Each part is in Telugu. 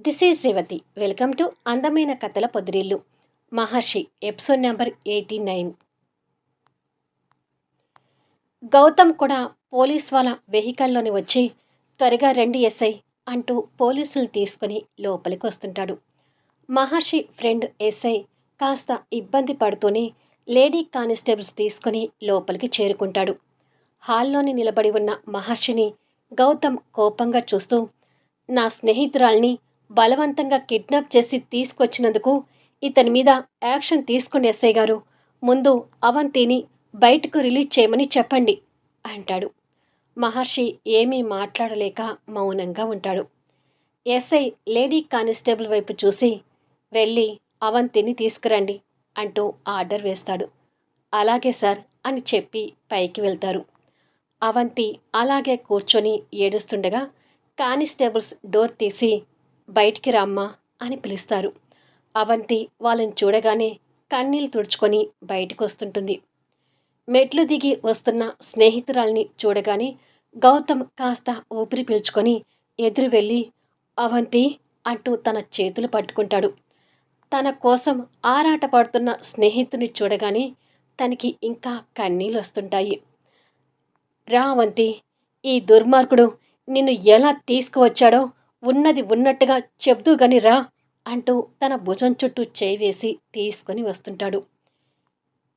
This is Revathi welcome to అందమైన కథల పొదిరిల్లు. Maharshi episode number eighty nine. Gautam కూడా పోలీస్ వాళ్ళ వెహికల్లోని వచ్చి త్వరగా రండి ఎస్ఐ అంటూ పోలీసులు తీసుకుని లోపలికి వస్తుంటాడు మహర్షి ఫ్రెండ్ ఎస్ఐ కాస్త ఇబ్బంది పడుతూనే లేడీ కానిస్టేబుల్స్ తీసుకుని లోపలికి చేరుకుంటాడు. హాల్లోని నిలబడి ఉన్న మహర్షిని గౌతమ్ కోపంగా చూస్తూ నా స్నేహితురాల్ని బలవంతంగా కిడ్నాప్ చేసి తీసుకొచ్చినందుకు ఇతని మీద యాక్షన్ తీసుకుని ఎస్ఐ గారు. ముందు అవంతిని బయటకు రిలీజ్ చేయమని చెప్పండి అంటాడు. మహర్షి ఏమీ మాట్లాడలేక మౌనంగా ఉంటాడు. ఎస్ఐ లేడీ కానిస్టేబుల్ వైపు చూసి వెళ్ళి అవంతిని తీసుకురండి అంటూ ఆర్డర్ వేస్తాడు. అలాగే సార్ అని చెప్పి పైకి వెళ్తారు. అవంతి అలాగే కూర్చొని ఏడుస్తుండగా కానిస్టేబుల్స్ డోర్ తీసి బయటికి రామ్మా అని పిలుస్తారు. అవంతి వాళ్ళని చూడగానే కన్నీళ్ళు తుడుచుకొని బయటకు వస్తుంటుంది మెట్లు దిగి వస్తున్న స్నేహితురాల్ని చూడగానే గౌతమ్ కాస్త ఊపిరి పీల్చుకొని ఎదురు వెళ్ళి అవంతి అంటూ తన చేతులు పట్టుకుంటాడు. తన కోసం ఆరాట పడుతున్న స్నేహితుని చూడగానే తనకి ఇంకా కన్నీళ్ళు వస్తుంటాయి రా అవంతి ఈ దుర్మార్గుడు నిన్ను ఎలా తీసుకువచ్చాడో ఉన్నది ఉన్నట్టుగా చెబుతూ గని రా అంటూ తన భుజం చుట్టూ చేయి వేసి తీసుకొని వస్తుంటాడు.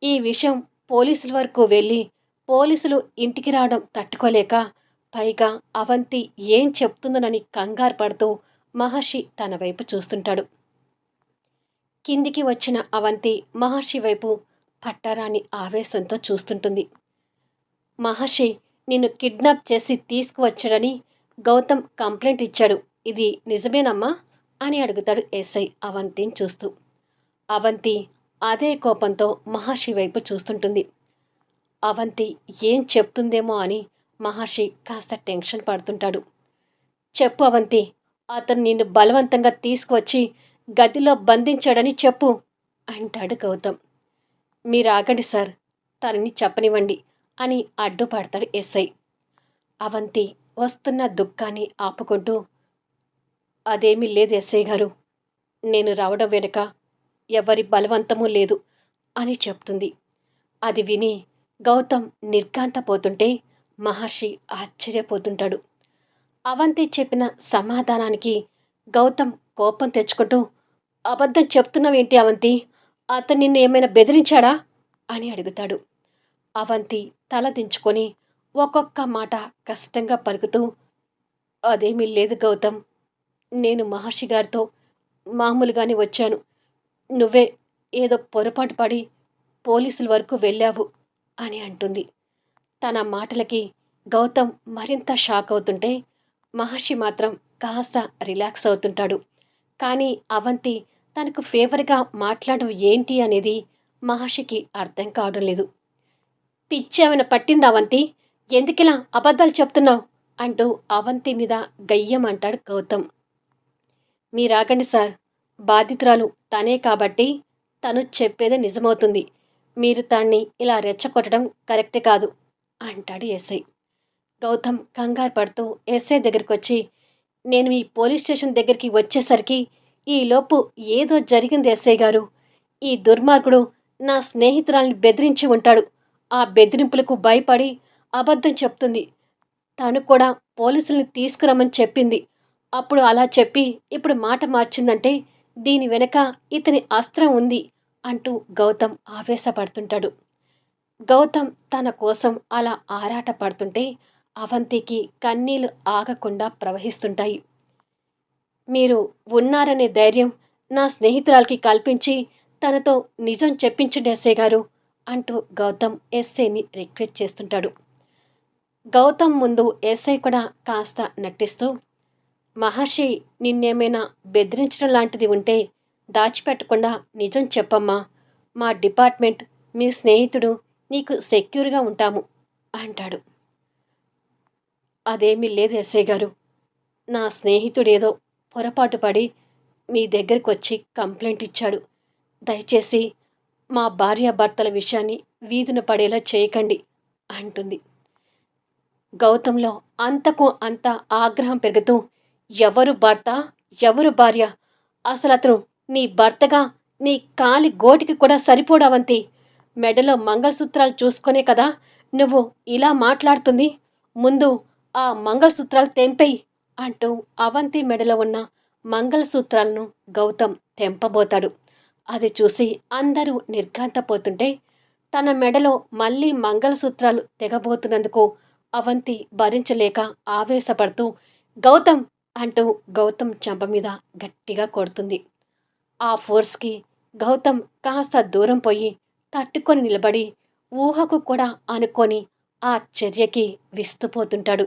ఈ విషయం పోలీసుల వరకు వెళ్ళి పోలీసులు ఇంటికి రావడం తట్టుకోలేక పైగా అవంతి ఏం చెప్తుందోనని కంగారు పడుతూ మహర్షి తన వైపు చూస్తుంటాడు. కిందికి వచ్చిన అవంతి మహర్షి వైపు పట్టారాని ఆవేశంతో చూస్తుంటుంది. మహర్షి నిన్ను కిడ్నాప్ చేసి తీసుకువచ్చాడని గౌతమ్ కంప్లైంట్ ఇచ్చాడు. ఇది నిజమేనమ్మా? అని అడుగుతాడు ఎస్ఐ అవంతిని చూస్తూ. అవంతి అదే కోపంతో మహర్షి వైపు చూస్తుంటుంది. అవంతి ఏం చెప్తుందేమో అని మహర్షి కాస్త టెన్షన్ పడుతుంటాడు. చెప్పు అవంతి అతను నిన్ను బలవంతంగా తీసుకువచ్చి గదిలో బంధించాడని చెప్పు అంటాడు గౌతమ్. మీరు ఆగండి సార్ తనని చెప్పనివ్వండి అని అడ్డుపడతాడు ఎస్ఐ అవంతి వస్తున్న దుఃఖాన్ని ఆపుకుంటూ అదేమీ లేదు ఎస్ఐ గారు. నేను రావడం వెనుక ఎవరి బలవంతమూ లేదు అని చెప్తుంది. అది విని గౌతమ్ నిర్ఘాంతపోతుంటే మహర్షి ఆశ్చర్యపోతుంటాడు. అవంతి చెప్పిన సమాధానానికి గౌతమ్ కోపం తెచ్చుకుంటూ అబద్ధం చెప్తున్నావేంటి అవంతి? అతను నిన్ను ఏమైనా బెదిరించాడా? అని అడుగుతాడు. అవంతి తల దించుకొని ఒక్కొక్క మాట కష్టంగా పలుకుతూ అదేమీ లేదు గౌతమ్. నేను మహర్షి గారితో మామూలుగానే వచ్చాను. నువ్వే ఏదో పొరపాటు పడి పోలీసుల వరకు వెళ్ళావు అని అంటుంది. తన మాటలకి గౌతమ్ మరింత షాక్ అవుతుంటే మహర్షి మాత్రం కాస్త రిలాక్స్ అవుతుంటాడు. కానీ అవంతి తనకు ఫేవర్గా మాట్లాడడం ఏంటి అనేది మహర్షికి అర్థం కావడం లేదు. పిచ్చి ఏమైనా పట్టిందా అవంతి? ఎందుకిలా అబద్ధాలు చెప్తున్నావు? అంటూ అవంతి మీద గయ్యం అంటాడు గౌతమ్. మీరాగండి సార్. బాధితురాలు తనే కాబట్టి తను చెప్పేదే నిజమవుతుంది. మీరు తన్ని ఇలా రెచ్చగొట్టడం కరెక్టే కాదు అంటాడు ఎస్ఐ. గౌతమ్ కంగారు పడుతూ ఎస్ఐ దగ్గరికి వచ్చి నేను ఈ పోలీస్ స్టేషన్ దగ్గరికి వచ్చేసరికి ఈలోపు ఏదో జరిగింది ఎస్ఐ గారు. ఈ దుర్మార్గుడు నా స్నేహితురాల్ని బెదిరించి ఉంటాడు. ఆ బెదిరింపులకు భయపడి అబద్ధం చెప్తుంది. తను కూడా పోలీసుల్ని తీసుకురమ్మని చెప్పింది. అప్పుడు అలా చెప్పి ఇప్పుడు మాట మార్చిందంటే దీని వెనక ఇతని అస్త్రం ఉంది అంటూ గౌతమ్ ఆవేశపడుతుంటాడు. గౌతమ్ తన కోసం అలా ఆరాట పడుతుంటే అవంతికి కన్నీళ్ళు ఆగకుండా ప్రవహిస్తుంటాయి. మీరు ఉన్నారనే ధైర్యం నా స్నేహితురాలకి కల్పించి తనతో నిజం చెప్పించండి ఎస్ఏ గారు అంటూ గౌతమ్ ఎస్ఐని రిక్వెస్ట్ చేస్తుంటాడు. గౌతమ్ ముందు ఎస్ఐ కూడా కాస్త నటిస్తూ మహర్షి నిన్నేమైనా బెదిరించడం లాంటిది ఉంటే దాచిపెట్టకుండా నిజం చెప్పమ్మా. మా డిపార్ట్మెంట్ మీ స్నేహితుడు నీకు సెక్యూర్గా ఉంటాము అంటాడు. అదేమీ లేదు ఎస్ఐ గారు. నా స్నేహితుడేదో పొరపాటు పడి మీ దగ్గరికి వచ్చి కంప్లైంట్ ఇచ్చాడు. దయచేసి మా భార్యాభర్తల విషయాన్ని వీధున పడేలా చేయకండి అంటుంది. గౌతంలో అంతకు అంత ఆగ్రహం పెరుగుతూ ఎవరు భర్త ఎవరు భార్య? అసలు అతను నీ భర్తగా నీ కాలి గోటికి కూడా సరిపోడు అవంతి మెడలో మంగళసూత్రాలు చూసుకునే కదా నువ్వు ఇలా మాట్లాడుతుంది. ముందు ఆ మంగళసూత్రాలు తెంపేయి అంటూ అవంతి మెడలో ఉన్న మంగళసూత్రాలను గౌతమ్ తెంపబోతాడు. అది చూసి అందరూ నిర్ఘాంతపోతుంటే తన మెడలో మళ్ళీ మంగళసూత్రాలు తెగబోతున్నందుకు అవంతి భరించలేక ఆవేశపడుతూ గౌతమ్ అంటూ గౌతమ్ చెంప మీద గట్టిగా కొడుతుంది. ఆ ఫోర్స్కి గౌతమ్ కాస్త దూరం పోయి తట్టుకొని నిలబడి ఊహకు కూడా అనుకొని ఆ చర్యకి విస్తుపోతుంటాడు.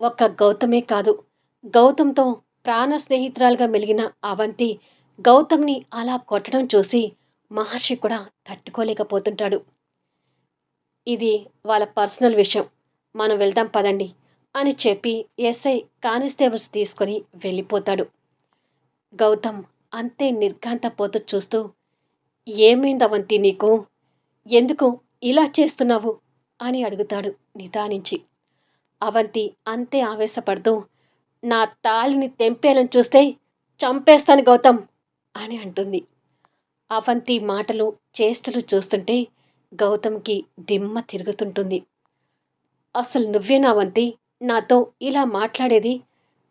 ఒక్క గౌతమే కాదు గౌతమ్తో ప్రాణ స్నేహితురాలుగా మెలిగిన అవంతి గౌతమ్ని అలా కొట్టడం చూసి మహర్షి కూడా తట్టుకోలేకపోతుంటాడు. ఇది వాళ్ళ పర్సనల్ విషయం. మనం వెళ్దాం పదండి. అని చెప్పి ఎస్ఐ కానిస్టేబుల్స్ తీసుకొని వెళ్ళిపోతాడు. గౌతమ్ అంతే నిర్ఘాంతపోతూ చూస్తూ ఏమైంది అవంతి నీకు? ఎందుకు ఇలా చేస్తున్నావు? అని అడుగుతాడు నిదానించి. అవంతి అంతే ఆవేశపడుతూ నా తాళిని తెంపేయాలని చూస్తే చంపేస్తాను గౌతమ్ అని అంటుంది. అవంతి మాటలు చేష్టలు చూస్తుంటే గౌతమ్కి దిమ్మ తిరుగుతుంటుంది. అసలు నువ్వేనా అవంతి? నాతో ఇలా మాట్లాడేది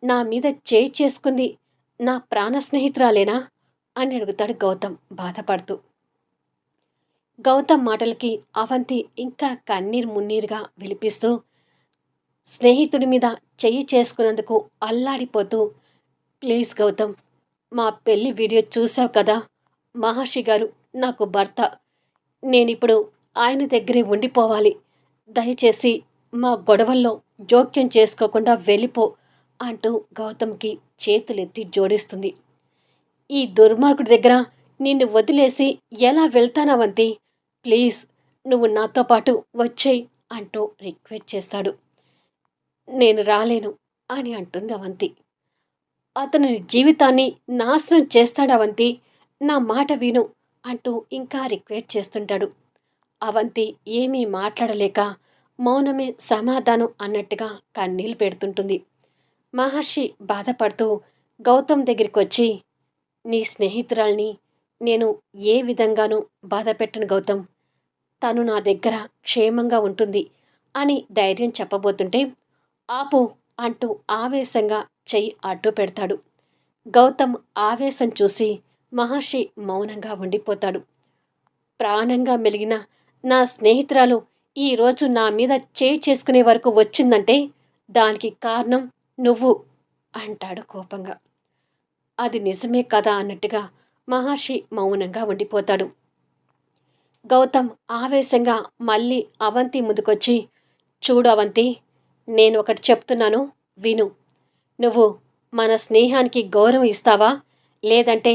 నా మీద చేయి చేసుకుంది నా ప్రాణ స్నేహితురాలేనా? అని అడుగుతాడు గౌతమ్ బాధపడుతూ. గౌతమ్ మాటలకి అవంతి ఇంకా కన్నీరు మున్నీరుగా విలిపిస్తూ స్నేహితుడి మీద చెయ్యి చేసుకున్నందుకు అల్లాడిపోతూ ప్లీజ్ గౌతమ్ మా పెళ్ళి వీడియో చూసావు కదా? మహర్షి గారు నాకు భర్త. నేనిప్పుడు ఆయన దగ్గరే ఉండిపోవాలి. దయచేసి మా గొడవల్లో జోక్యం చేసుకోకుండా వెళ్ళిపో అంటూ గౌతమ్కి చేతులెత్తి జోడిస్తుంది. ఈ దుర్మార్గుడి దగ్గర నిన్ను వదిలేసి ఎలా వెళ్తానవంతి? ప్లీజ్ నువ్వు నాతో పాటు వచ్చేయి అంటూ రిక్వెస్ట్ చేస్తాడు. నేను రాలేను అని అంటుంది అవంతి. అతని జీవితాన్ని నాశనం చేస్తాడు అవంతి నా మాట విను అంటూ ఇంకా రిక్వెస్ట్ చేస్తుంటాడు. అవంతి ఏమీ మాట్లాడలేక మౌనమే సమాధానం అన్నట్టుగా కన్నీళ్ళు పెడుతుంటుంది. మహర్షి బాధపడుతూ గౌతమ్ దగ్గరికి వచ్చి నీ స్నేహితురాల్ని నేను ఏ విధంగానూ బాధ పెట్టను గౌతమ్. తను నా దగ్గర క్షేమంగా ఉంటుంది అని ధైర్యం చెప్పబోతుంటే ఆపు అంటూ ఆవేశంగా చెయ్యి అడ్డు పెడతాడు. గౌతమ్ ఆవేశం చూసి మహర్షి మౌనంగా ఉండిపోతాడు. ప్రాణంగా మెలిగిన నా స్నేహితురాలు ఈరోజు నా మీద చేయి చేసుకునే వరకు వచ్చిందంటే దానికి కారణం నువ్వు అంటాడు కోపంగా. అది నిజమే కదా అన్నట్టుగా మహర్షి మౌనంగా ఉండిపోతాడు. గౌతమ్ ఆవేశంగా మళ్ళీ అవంతి ముందుకొచ్చి చూడు అవంతి నేను ఒకటి చెప్తున్నాను విను. నువ్వు మన స్నేహానికి గౌరవం ఇస్తావా? లేదంటే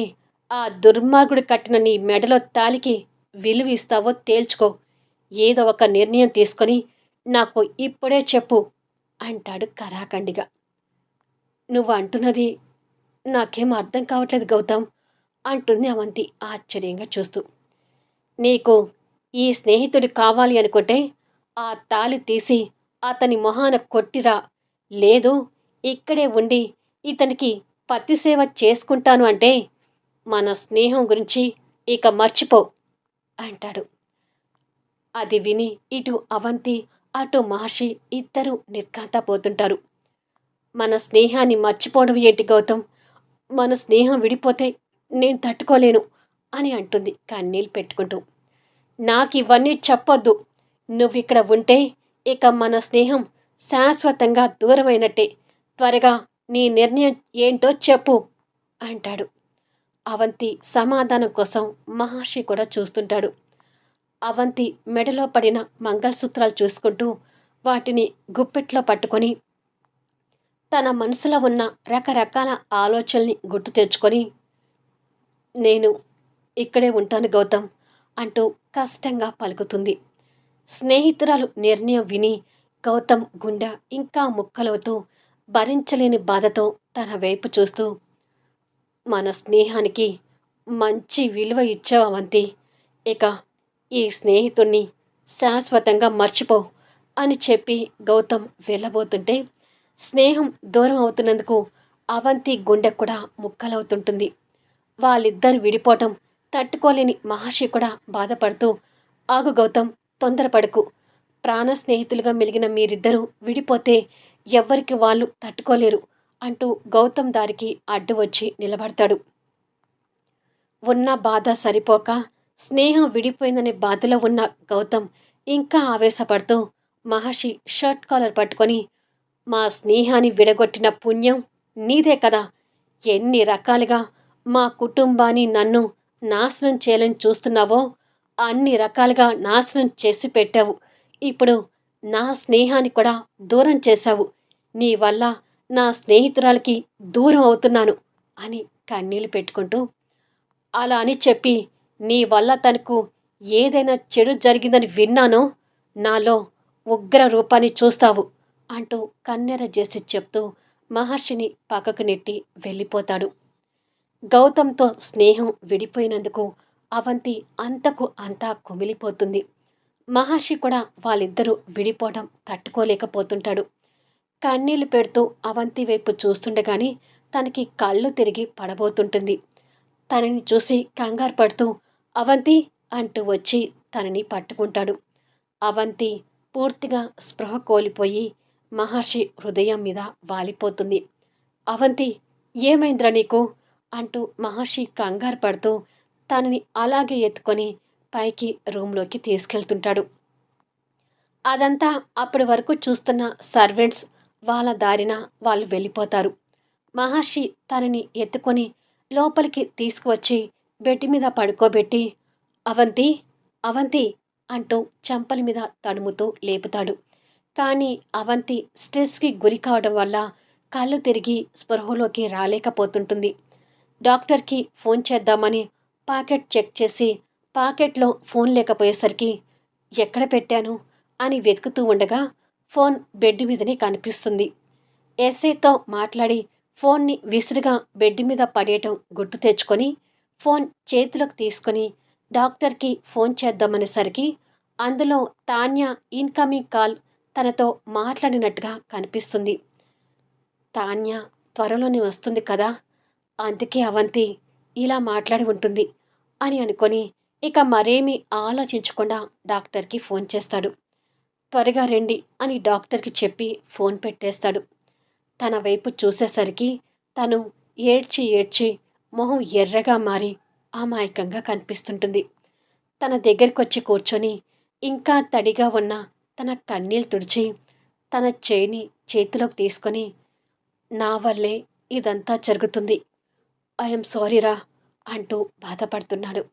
ఆ దుర్మార్గుడు కట్టిన నీ మెడలో తాలికి విలువ ఇస్తావో తేల్చుకో. ఏదో ఒక నిర్ణయం తీసుకొని నాకు ఇప్పుడే చెప్పు అంటాడు కరాఖండిగా. నువ్వు అంటున్నది నాకేం అర్థం కావట్లేదు గౌతమ్ అంటుంది అవంతి ఆశ్చర్యంగా చూస్తూ. నీకు ఈ స్నేహితుడు కావాలి అనుకుంటే ఆ తాలి తీసి అతని మొహాన కొట్టిరా. లేదు ఇక్కడే ఉండి ఇతనికి పత్తి సేవ చేసుకుంటాను అంటే మన స్నేహం గురించి ఇక మర్చిపో అంటాడు. అది విని ఇటు అవంతి అటు మహర్షి ఇద్దరు నిర్ఘాంతపోతుంటారు. మన స్నేహాన్ని మర్చిపోవడం ఏంటి గౌతమ్? మన స్నేహం విడిపోతే నేను తట్టుకోలేను అని అంటుంది కన్నీళ్ళు పెట్టుకుంటూ. నాకు ఇవన్నీ చెప్పొద్దు. నువ్వు ఇక్కడ ఉంటే ఇక మన స్నేహం శాశ్వతంగా దూరమైనట్టే. త్వరగా నీ నిర్ణయం ఏంటో చెప్పు అంటాడు. అవంతి సమాధానం కోసం మహర్షి కూడా చూస్తుంటాడు. అవంతి మెడలో పడిన మంగళసూత్రాలు చూసుకుంటూ వాటిని గుప్పెట్లో పట్టుకొని తన మనసులో ఉన్న రకరకాల ఆలోచనల్ని గుర్తు తెచ్చుకొని నేను ఇక్కడే ఉంటాను గౌతమ్ అంటూ కష్టంగా పలుకుతుంది. స్నేహితురాలు నిర్ణయం విని గౌతమ్ గుండె ఇంకా ముక్కలవుతూ భరించలేని బాధతో తన వైపు చూస్తూ మన స్నేహానికి మంచి విలువ ఇచ్చావంతి ఇక ఈ స్నేహితుణ్ణి శాశ్వతంగా మర్చిపో అని చెప్పి గౌతమ్ వెళ్ళబోతుంటే స్నేహం దూరం అవుతున్నందుకు అవంతి గుండె కూడా ముక్కలవుతుంటుంది. వాళ్ళిద్దరు విడిపోవటం తట్టుకోలేని మహర్షి కూడా బాధపడుతూ ఆగు గౌతమ్ తొందరపడకు. ప్రాణ స్నేహితులుగా మెలిగిన మీరిద్దరూ విడిపోతే ఎవ్వరికి వాళ్ళు తట్టుకోలేరు అంటూ గౌతమ్ దారికి అడ్డు వచ్చి నిలబడతాడు. ఉన్న బాధ సరిపోక స్నేహం విడిపోయిందనే బాధలో ఉన్న గౌతమ్ ఇంకా ఆవేశపడుతూ మహర్షి షర్ట్ కాలర్ పట్టుకొని మా స్నేహాన్ని విడగొట్టిన పుణ్యం నీదే కదా. ఎన్ని రకాలుగా మా కుటుంబాన్ని నన్ను నాశనం చేయాలని చూస్తున్నావో అన్ని రకాలుగా నాశనం చేసి పెట్టావు. ఇప్పుడు నా స్నేహాన్ని కూడా దూరం చేశావు. నీ వల్ల నా స్నేహితురాలకి దూరం అవుతున్నాను అని కన్నీళ్ళు పెట్టుకుంటూ అలా అని చెప్పి నీ వల్ల తనకు ఏదైనా చెడు జరిగిందని విన్నానో నాలో ఉగ్ర రూపాన్ని చూస్తావు అంటూ కన్నెర చేసి చెప్తూ మహర్షిని పక్కకు నెట్టి వెళ్ళిపోతాడు. గౌతమ్తో స్నేహం విడిపోయినందుకు అవంతి అంతకు అంతా కుమిలిపోతుంది. మహర్షి కూడా వాళ్ళిద్దరూ విడిపోవడం తట్టుకోలేకపోతుంటాడు. కన్నీళ్ళు పెడుతూ అవంతి వైపు చూస్తుండగానే తనకి కళ్ళు తిరిగి పడబోతుంటుంది. తనని చూసి కంగారు పడుతూ అవంతి అంటూ వచ్చి తనని పట్టుకుంటాడు. అవంతి పూర్తిగా స్పృహ కోల్పోయి మహర్షి హృదయం మీద వాలిపోతుంది. అవంతి ఏమైందిరా నీకు? అంటూ మహర్షి కంగారు పడుతూ తనని అలాగే ఎత్తుకొని పైకి రూమ్లోకి తీసుకెళ్తుంటాడు. అదంతా అప్పటి వరకు చూస్తున్న సర్వెంట్స్ వాళ్ళ దారిన వాళ్ళు వెళ్ళిపోతారు. మహర్షి తనని ఎత్తుకొని లోపలికి తీసుకువచ్చి బెడ్ మీద పడుకోబెట్టి అవంతి అవంతి అంటూ చంపల మీద తడుముతూ లేపుతాడు. కానీ అవంతి స్ట్రెస్కి గురి కావడం వల్ల కళ్ళు తిరిగి స్పృహలోకి రాలేకపోతుంటుంది. డాక్టర్కి ఫోన్ చేద్దామని పాకెట్ చెక్ చేసి పాకెట్లో ఫోన్ లేకపోయేసరికి ఎక్కడ పెట్టాను? అని వెతుకుతూ ఉండగా ఫోన్ బెడ్ మీదనే కనిపిస్తుంది. ఎస్ఐతో మాట్లాడి ఫోన్ని విసురుగా బెడ్ మీద పడేయటం గుర్తు తెచ్చుకొని ఫోన్ చేతిలోకి తీసుకొని డాక్టర్కి ఫోన్ చేద్దామనేసరికి అందులో తాన్యా ఇన్కమింగ్ కాల్ తనతో మాట్లాడినట్టుగా కనిపిస్తుంది. తాన్య త్వరలోనే వస్తుంది కదా? అందుకే అవంతి ఇలా మాట్లాడి ఉంటుంది అని అనుకొని ఇక మరేమీ ఆలోచించకుండా డాక్టర్కి ఫోన్ చేస్తాడు. త్వరగా రండి అని డాక్టర్కి చెప్పి ఫోన్ పెట్టేస్తాడు. తన వైపు చూసేసరికి తను ఏడ్చి ఏడ్చి మొహం ఎర్రగా మారి అమాయకంగా కనిపిస్తుంటుంది. తన దగ్గరికి వచ్చి కూర్చొని ఇంకా తడిగా ఉన్న తన కన్నీళ్ళు తుడిచి తన చేయిని చేతిలోకి తీసుకొని నా వల్లే ఇదంతా జరుగుతుంది. ఐఎమ్ సారీరా అంటూ బాధపడుతున్నాడు.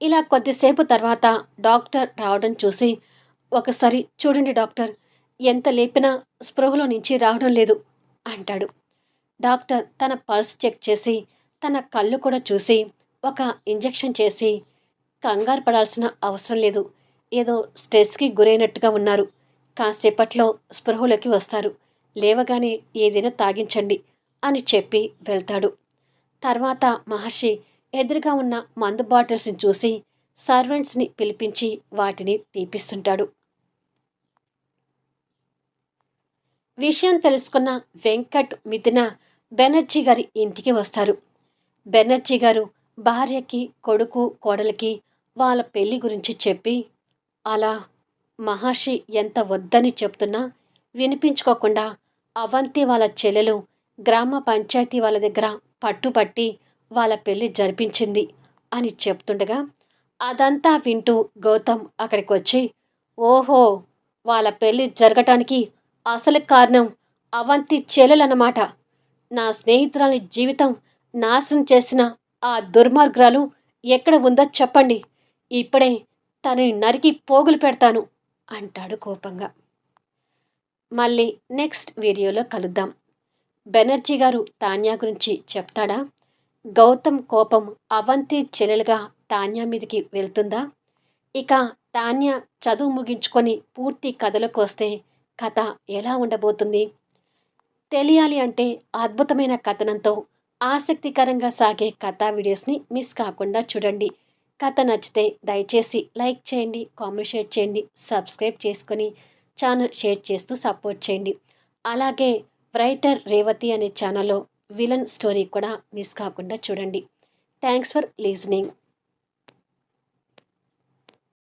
ఇలా కొద్దిసేపు తర్వాత డాక్టర్ రావడం చూసి ఒకసారి చూడండి డాక్టర్ ఎంత లేపినా స్పృహలో నుంచి రావడం లేదు అంటాడు. డాక్టర్ తన పల్స్ చెక్ చేసి తన కళ్ళు కూడా చూసి ఒక ఇంజెక్షన్ చేసి కంగారు పడాల్సిన అవసరం లేదు. ఏదో స్ట్రెస్కి గురైనట్టుగా ఉన్నారు. కాసేపట్లో స్పృహలోకి వస్తారు. లేవగానే ఏదైనా తాగించండి అని చెప్పి వెళ్తాడు. తర్వాత మహర్షి ఎదురుగా ఉన్న మందు బాటిల్స్ని చూసి సర్వెంట్స్ని పిలిపించి వాటిని తీపిస్తుంటాడు. విషయం తెలుసుకున్న వెంకట్ మిథున బెనర్జీ గారి ఇంటికి వస్తారు. బెనర్జీ గారు భార్యకి కొడుకు కోడలికి వాళ్ళ పెళ్ళి గురించి చెప్పి అలా మహర్షి ఎంత వద్దని చెప్తున్నా వినిపించుకోకుండా అవంతి వాళ్ళ చెల్లెలు గ్రామ పంచాయతీ వాళ్ళ దగ్గర పట్టుపట్టి వాళ్ళ పెళ్ళి జరిపించింది అని చెప్తుండగా అదంతా వింటూ గౌతమ్ అక్కడికి వచ్చి ఓహో వాళ్ళ పెళ్ళి జరగటానికి అసలు కారణం అవంతి చెల్లెలన్నమాట. నా స్నేహితురాలి జీవితం నాశనం చేసిన ఆ దుర్మార్గురాలు ఎక్కడ ఉందో చెప్పండి. ఇప్పుడే తనని నరికి పోగులు పెడతాను అంటాడు కోపంగా. మళ్ళీ నెక్స్ట్ వీడియోలో కలుద్దాం. బెనర్జీ గారు తాన్యా గురించి చెప్తాడా? గౌతమ్ కోపం అవంతి చెల్లెలుగా తాన్యా మీదకి వెళ్తుందా? ఇక తాన్య చదువు ముగించుకొని పూర్తి కథలకు వస్తే కథ ఎలా ఉండబోతుంది? తెలియాలి అంటే అద్భుతమైన కథనంతో ఆసక్తికరంగా సాగే కథా వీడియోస్ని మిస్ కాకుండా చూడండి. కథ నచ్చితే దయచేసి లైక్ చేయండి కామెంట్ షేర్ చేయండి సబ్స్క్రైబ్ చేసుకొని ఛానల్ షేర్ చేస్తూ సపోర్ట్ చేయండి. అలాగే రైటర్ రేవతి అనే ఛానల్లో విలన్ స్టోరీ కూడా మిస్ కాకుండా చూడండి. Thanks for listening.